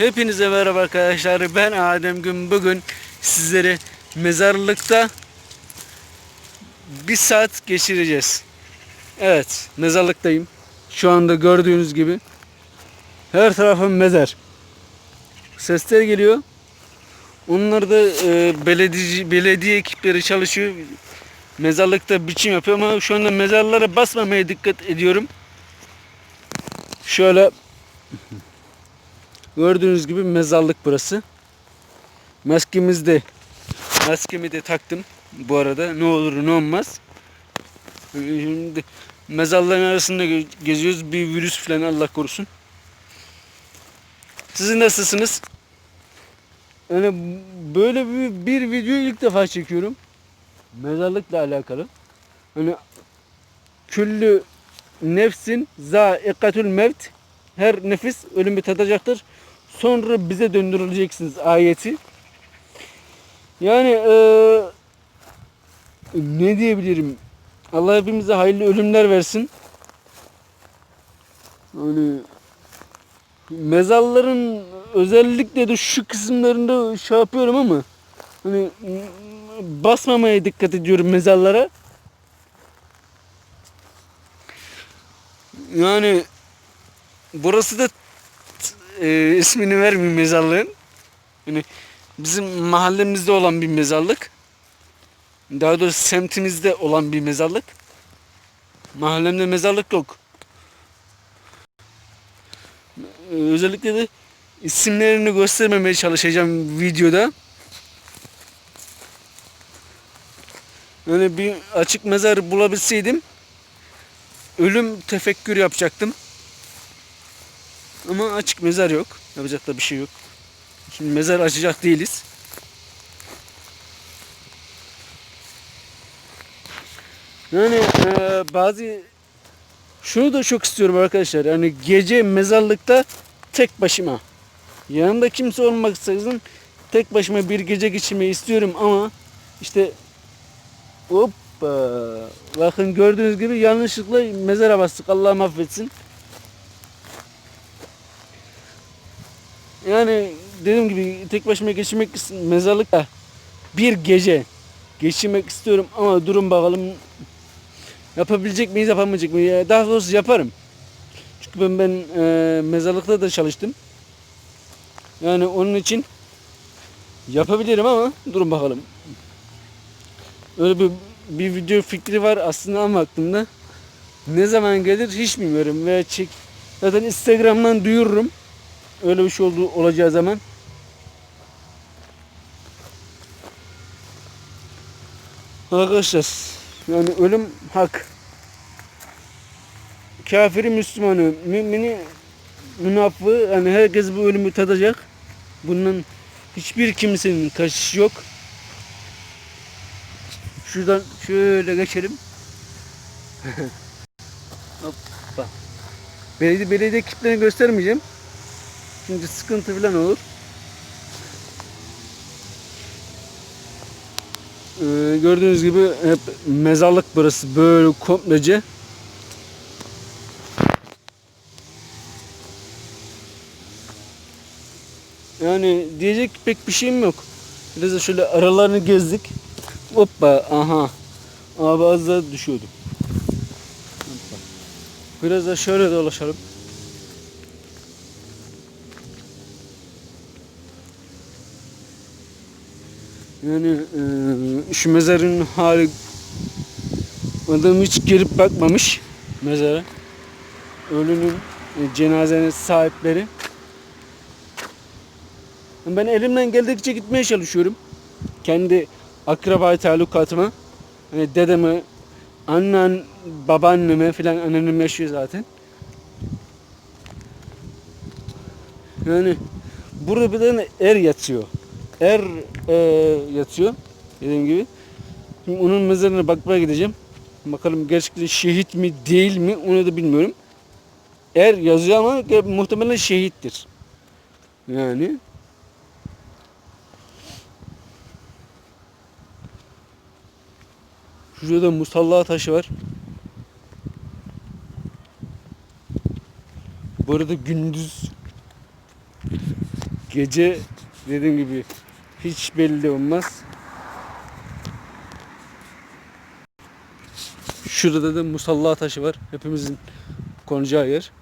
Hepinize merhaba arkadaşlar. Ben Adem Gün. Bugün sizlere mezarlıkta bir saat geçireceğiz. Evet, mezarlıktayım. Şu anda gördüğünüz gibi her tarafım mezar. Sesler geliyor. Onlar da e, belediye, belediye ekipleri çalışıyor. Mezarlıkta biçim yapıyor ama şu anda mezarlara basmamaya dikkat ediyorum. Şöyle Gördüğünüz gibi mezarlık burası. Maskemiz de maskemi de taktım bu arada. Ne olur ne olmaz. Şimdi mezarların arasında ge- geziyoruz. Bir virüs falan Allah korusun. Siz nasılsınız? Yani böyle bir, bir video ilk defa çekiyorum. Mezarlıkla alakalı. Hani küllü nefsin zaikatul mevt her nefis ölümü tadacaktır. Sonra bize döndürüleceksiniz ayeti. Yani eee, ne diyebilirim? Allah hepimize hayırlı ölümler versin. Hani mezarların özellikle de şu kısımlarında şey yapıyorum ama hani basmamaya dikkat ediyorum mezarlara. Yani burası da e, ismini vermeyeyim mezarlığın. Yani bizim mahallemizde olan bir mezarlık. Daha doğrusu semtimizde olan bir mezarlık. Mahallemde mezarlık yok. E, özellikle de isimlerini göstermemeye çalışacağım videoda. Yani bir açık mezar bulabilseydim ölüm tefekkür yapacaktım. Ama açık mezar yok. Yapacak da bir şey yok. Şimdi mezar açacak değiliz. Yani eee, bazı şunu da çok istiyorum arkadaşlar. Yani gece mezarlıkta tek başıma. Yanımda kimse olmaksızın tek başıma bir gece geçirmeyi istiyorum ama işte hoppa bakın gördüğünüz gibi yanlışlıkla mezara bastık. Allah affetsin. Yani dediğim gibi tek başıma geçirmek mezarlıkta bir gece geçirmek istiyorum ama durun bakalım yapabilecek miyiz yapamayacak mıyız? Daha doğrusu yaparım. Çünkü ben ben e, mezarlıkta da çalıştım. Yani onun için yapabilirim ama durun bakalım. Öyle bir bir video fikri var aslında ama aklımda. Ne zaman gelir hiç bilmiyorum veya çek zaten Instagram'dan duyururum. Öyle bir şey olduğu olacağı zaman. Arkadaşlar yani ölüm hak. Kafiri Müslümanı, mümini münafığı yani herkes bu ölümü tadacak. Bunun hiçbir kimsenin kaçışı yok. Şuradan şöyle geçelim. Hoppa. Belediye, belediye ekiplerini göstermeyeceğim. Çünkü sıkıntı falan olur. Ee, gördüğünüz gibi hep mezarlık burası böyle komplece. Yani diyecek pek bir şeyim yok. Biraz da şöyle aralarını gezdik. Hoppa aha. Abi az daha düşüyordum. Biraz da şöyle dolaşalım. Yani eee, şu mezarın hali adam hiç gelip bakmamış mezara. Ölünün e, cenazenin sahipleri. Ben elimden geldikçe gitmeye çalışıyorum. Kendi akraba talukatıma. Hani dedeme, annen, babaanneme filan anneannem yaşıyor zaten. Yani burada bir tane er yatıyor. Er e, yatıyor dediğim gibi. Şimdi onun mezarına bakmaya gideceğim. Bakalım gerçekten şehit mi değil mi onu da bilmiyorum. Er yazıyor ama muhtemelen şehittir. Yani Şurada musalla taşı var. Bu arada gündüz Gece dediğim gibi hiç belli olmaz. Şurada da musalla taşı var. Hepimizin konacağı yer.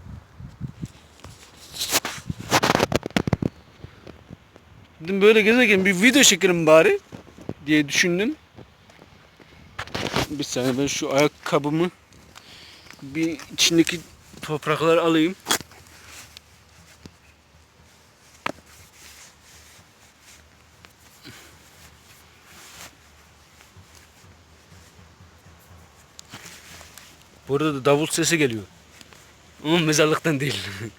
Dedim böyle gezerken bir video çekelim bari diye düşündüm. Bir saniye ben şu ayakkabımı bir içindeki toprakları alayım. Burada da davul sesi geliyor. Ama mezarlıktan değil.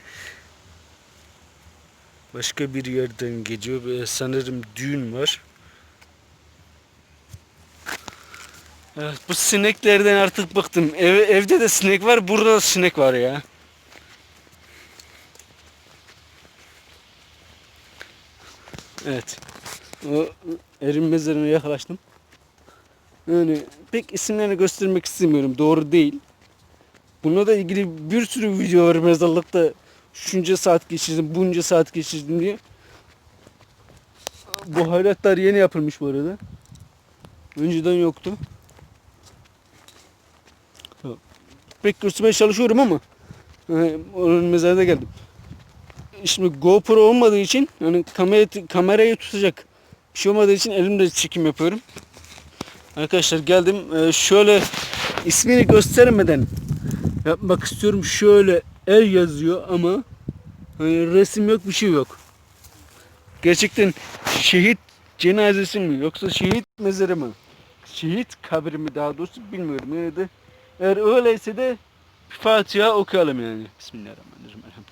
Başka bir yerden geliyor. Ve sanırım düğün var. Evet, bu sineklerden artık bıktım. Ev, evde de sinek var, burada da sinek var ya. Evet. O erin mezarına yaklaştım. Yani pek isimlerini göstermek istemiyorum. Doğru değil. Bununla da ilgili bir sürü video var mezarlıkta. Şunca saat geçirdim, bunca saat geçirdim diye. Bu hayratlar yeni yapılmış bu arada. Önceden yoktu. Pek göstermeye çalışıyorum ama e, onun mezarına geldim. Şimdi GoPro olmadığı için yani kamera, kamerayı tutacak bir şey olmadığı için elimde çekim yapıyorum. Arkadaşlar geldim. Ee, şöyle ismini göstermeden yapmak istiyorum. Şöyle el yazıyor ama hani resim yok bir şey yok. Gerçekten şehit cenazesi mi yoksa şehit mezarı mı? Şehit kabri mi daha doğrusu bilmiyorum. Yine de eğer öyleyse de Fatiha okuyalım yani. Bismillahirrahmanirrahim.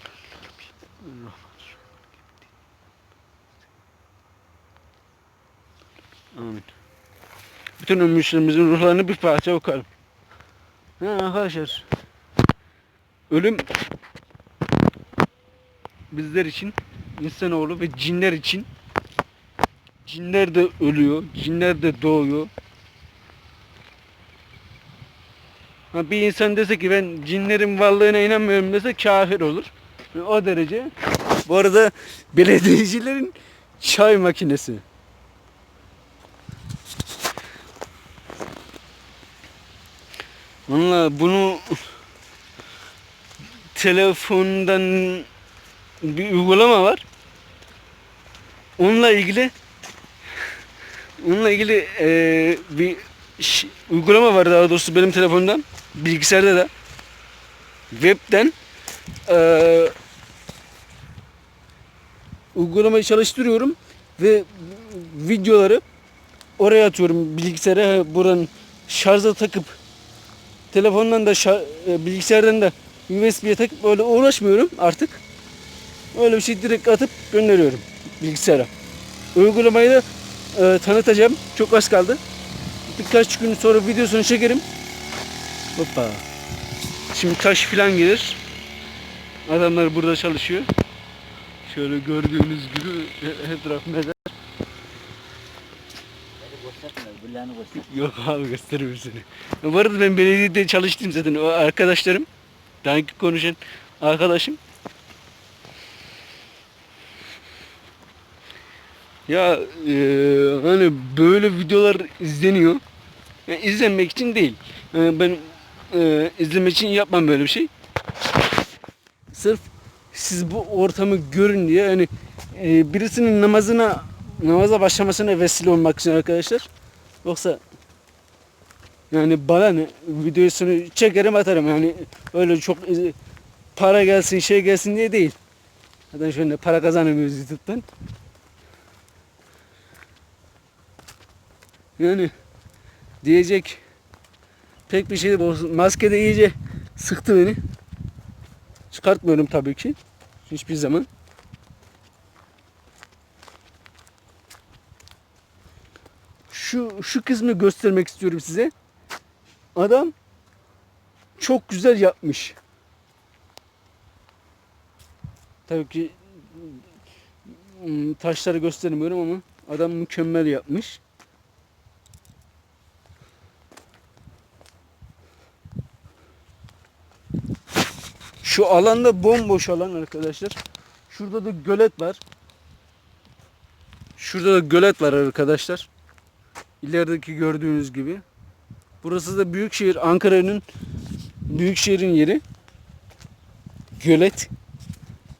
Amin. Bütün ölmüşlerimizin ruhlarını bir parça okalım. Ha arkadaşlar. Ölüm bizler için, insanoğlu ve cinler için cinler de ölüyor, cinler de doğuyor. Ha, bir insan dese ki ben cinlerin varlığına inanmıyorum dese kafir olur. O derece. Bu arada belediyecilerin çay makinesi. Valla bunu telefondan bir uygulama var. Onunla ilgili onunla ilgili eee, bir uygulama var daha doğrusu benim telefondan bilgisayarda da webten eee uygulamayı çalıştırıyorum ve videoları oraya atıyorum bilgisayara buradan şarja takıp telefondan da e, bilgisayardan da USB'ye takıp öyle uğraşmıyorum artık. Öyle bir şey direkt atıp gönderiyorum bilgisayara. Uygulamayı da e, tanıtacağım. Çok az kaldı. Birkaç gün sonra videosunu çekerim. Hoppa. Şimdi taş filan gelir. Adamlar burada çalışıyor. Şöyle gördüğünüz gibi e- etraf mezar. Billahi göster. Yok abi gösteririm seni. Bu arada ben belediyede çalıştım zaten. O arkadaşlarım. Daha konuşan arkadaşım. Ya e, hani böyle videolar izleniyor. Yani izlenmek için değil. Yani ben e, izlemek için yapmam böyle bir şey. Sırf siz bu ortamı görün diye hani e, birisinin namazına namaza başlamasına vesile olmak için arkadaşlar. Yoksa yani bana ne videosunu çekerim atarım yani öyle çok e, para gelsin şey gelsin diye değil. Zaten şöyle para kazanamıyoruz YouTube'dan. Yani diyecek pek bir şey. Bu Maske de iyice sıktı beni. Çıkartmıyorum tabii ki. Hiçbir zaman. Şu şu kısmı göstermek istiyorum size. Adam çok güzel yapmış. Tabii ki ım, taşları göstermiyorum ama adam mükemmel yapmış. Şu alanda bomboş alan arkadaşlar. Şurada da gölet var. Şurada da gölet var arkadaşlar. İlerideki gördüğünüz gibi. Burası da Büyükşehir Ankara'nın Büyükşehir'in yeri. Gölet.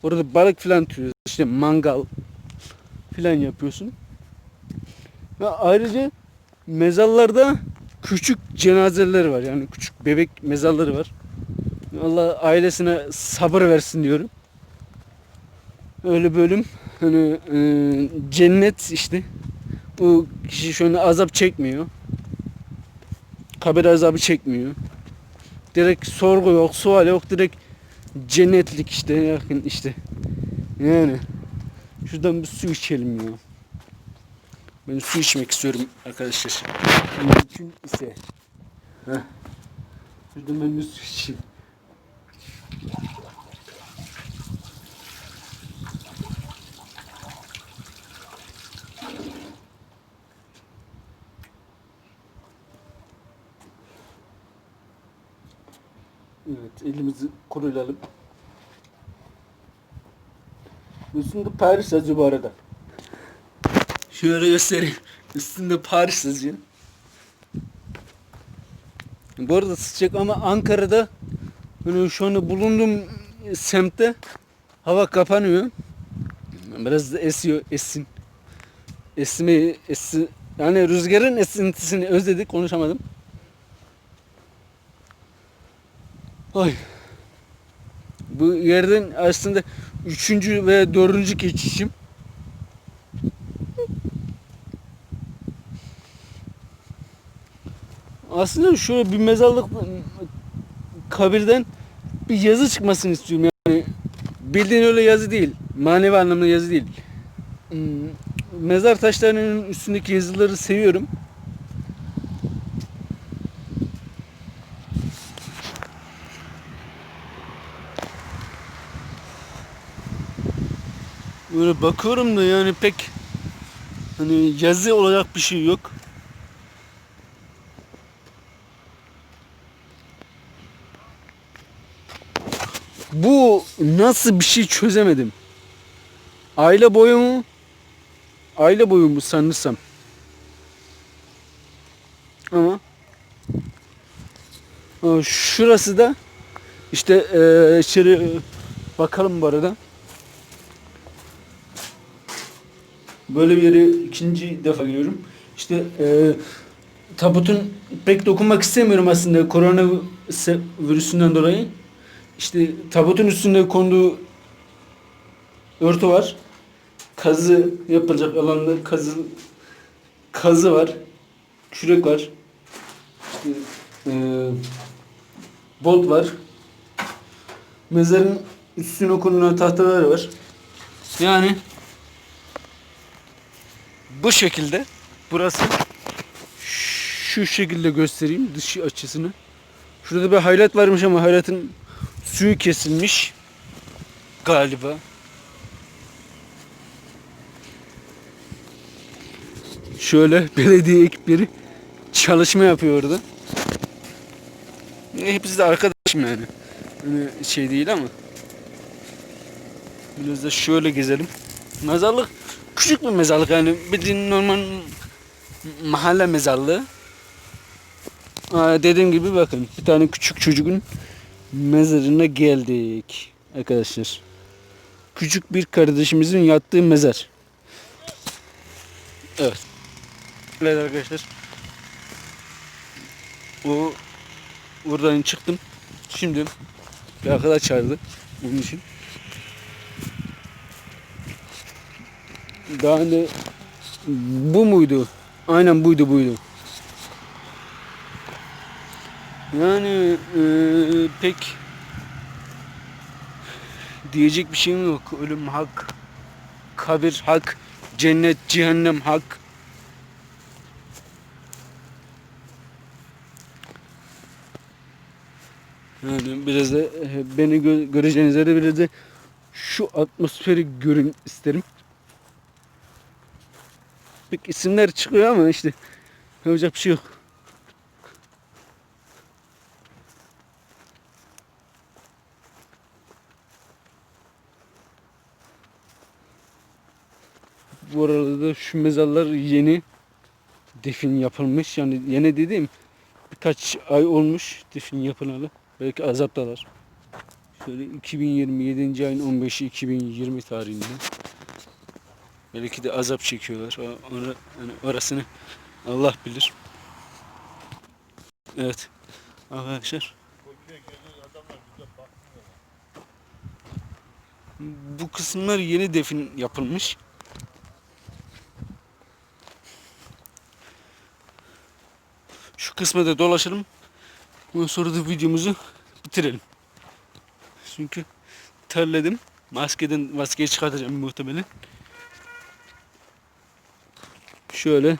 Orada balık filan tutuyoruz. İşte mangal filan yapıyorsun. Ve ayrıca mezarlarda küçük cenazeler var. Yani küçük bebek mezarları var. Allah ailesine sabır versin diyorum. Öyle bölüm hani e, cennet işte. O kişi şu an azap çekmiyor. Kabir azabı çekmiyor. Direkt sorgu yok, sual yok. Direkt cennetlik işte yakın işte. Yani şuradan bir su içelim ya. Ben su içmek istiyorum arkadaşlar. Mümkün ise. Heh. Şuradan ben bir su içeyim. Elimizi kurulayalım. Üstünde Paris yazıyor bu arada. Şöyle göstereyim. Üstünde Paris yazıyor. Bu arada sıcak ama Ankara'da hani şu anda bulunduğum semtte hava kapanıyor. Biraz da esiyor, essin. Esme, esi, yani rüzgarın esintisini özledik, konuşamadım. Ay. Bu yerden aslında üçüncü ve dördüncü geçişim. Aslında şöyle bir mezarlık kabirden bir yazı çıkmasını istiyorum yani. Bildiğin öyle yazı değil. Manevi anlamda yazı değil. Hmm, Mezar taşlarının üstündeki yazıları seviyorum. Böyle bakıyorum da yani pek hani yazı olacak bir şey yok. Bu nasıl bir şey çözemedim. Aile boyu mu? Aile boyu mu sanırsam. Ama şurası da işte eee içeri e, bakalım bu arada. Böyle bir yere ikinci defa giriyorum. İşte eee tabutun pek dokunmak istemiyorum aslında korona virüsünden dolayı. İşte tabutun üstünde konduğu örtü var. Kazı yapılacak alanda kazı kazı var. Kürek var. İşte eee bolt var. Mezarın üstüne konulan tahtalar var. Yani bu şekilde burası şu şekilde göstereyim dış açısını. Şurada bir hayrat varmış ama hayratın suyu kesilmiş galiba. Şöyle belediye ekipleri çalışma yapıyor orada. Hepsi de arkadaşım yani. Öyle şey değil ama. Biraz da şöyle gezelim. Mezarlık küçük bir mezarlık yani bildiğin normal mahalle mezarlığı. Aa, dediğim gibi bakın bir tane küçük çocuğun mezarına geldik arkadaşlar. Küçük bir kardeşimizin yattığı mezar. Evet. Evet arkadaşlar. O buradan çıktım. Şimdi bir arkadaş çağırdı. Onun için. Daha önce bu muydu? Aynen buydu buydu. Yani eee, pek diyecek bir şeyim yok. Ölüm hak, kabir hak, cennet, cehennem hak. Yani biraz da e, beni gö- göreceğiniz biraz da şu atmosferi görün isterim. Pek isimler çıkıyor ama işte yapacak bir şey yok. Bu arada da şu mezarlar yeni defin yapılmış. Yani yeni dediğim birkaç ay olmuş defin yapılalı. Belki azaptalar. Şöyle 2027. ayın 15'i 2020 tarihinde. Belki de azap çekiyorlar. O- ora- yani orasını Allah bilir. Evet. Arkadaşlar. Bu kısımlar yeni defin yapılmış. Şu kısma da dolaşalım. Ondan sonra da videomuzu bitirelim. Çünkü terledim. Maskeden maskeyi çıkartacağım muhtemelen. Şöyle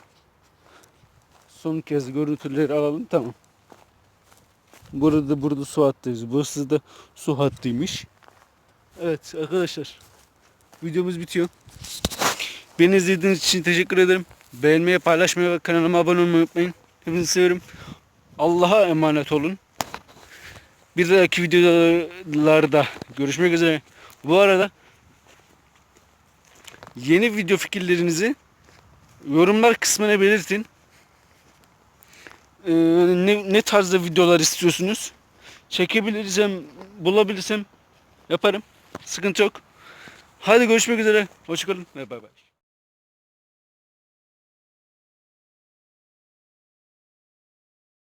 son kez görüntüleri alalım tamam. Burada burada su hattıyız. Burası da su hattıymış. Evet arkadaşlar videomuz bitiyor. Beni izlediğiniz için teşekkür ederim. Beğenmeyi, paylaşmayı ve kanalıma abone olmayı unutmayın. Hepinizi seviyorum. Allah'a emanet olun. Bir dahaki videolarda görüşmek üzere. Bu arada yeni video fikirlerinizi yorumlar kısmına belirtin. Ee, ne, ne tarzda videolar istiyorsunuz? Çekebilirsem, bulabilirsem yaparım. Sıkıntı yok. Hadi görüşmek üzere. Hoşçakalın ve bay bay.